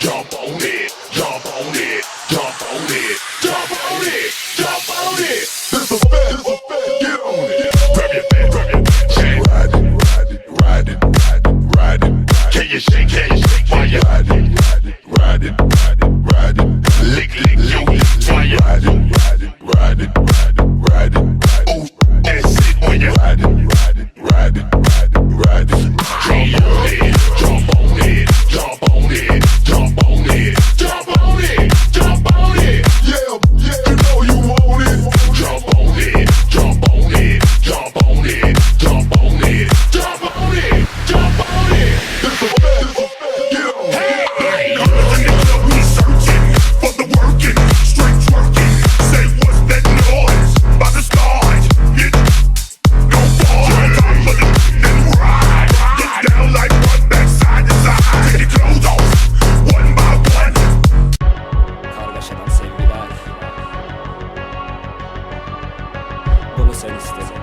jump on it, jump on it, jump on it, jump on it, jump on it. This is fed, this is fed, get on it. Grab your fat, grab your fat, shake. Ride it, ride it, ride it, ride it, ride it. Can you shake, can you shake, while you ride it, ride it, ride it, ride it, Bunu sen istedin.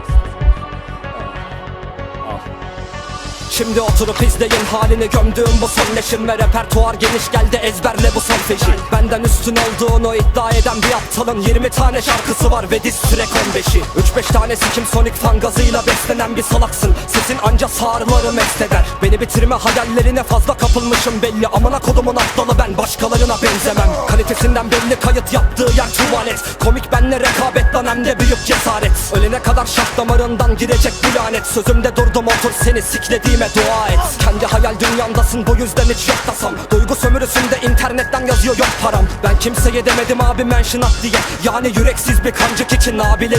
Şimdi oturup izleyin halini gömdüğüm bu son leşim Ve repertuar geniş geldi ezberle bu son feşi Benden üstün olduğunu iddia eden bir aptalın 20 tane şarkısı var ve diz track 15'i 3-5 tanesi kim sonik fan gazıyla beslenen bir salaksın. Sesin anca sağırları mest eder. Beni bitirme hayallerine fazla kapılmışım belli. Amına kodumun aptalı ben başkalarına benzemem. Kalitesinden belli kayıt yaptığı yer tuvalet. Komik benle rekabet lan hem de büyük cesaret. Ölene kadar şah damarından girecek bu lanet. Sözümde durdum otur seni siklediğime dua et. Kendi hayal dünyandasın bu yüzden hiç yok tasam. Duygu sömürüsünde internetten yazıyor yok param Ben kimseye demedim abi mention at diye. Yani yüreksiz bir kancık için abileri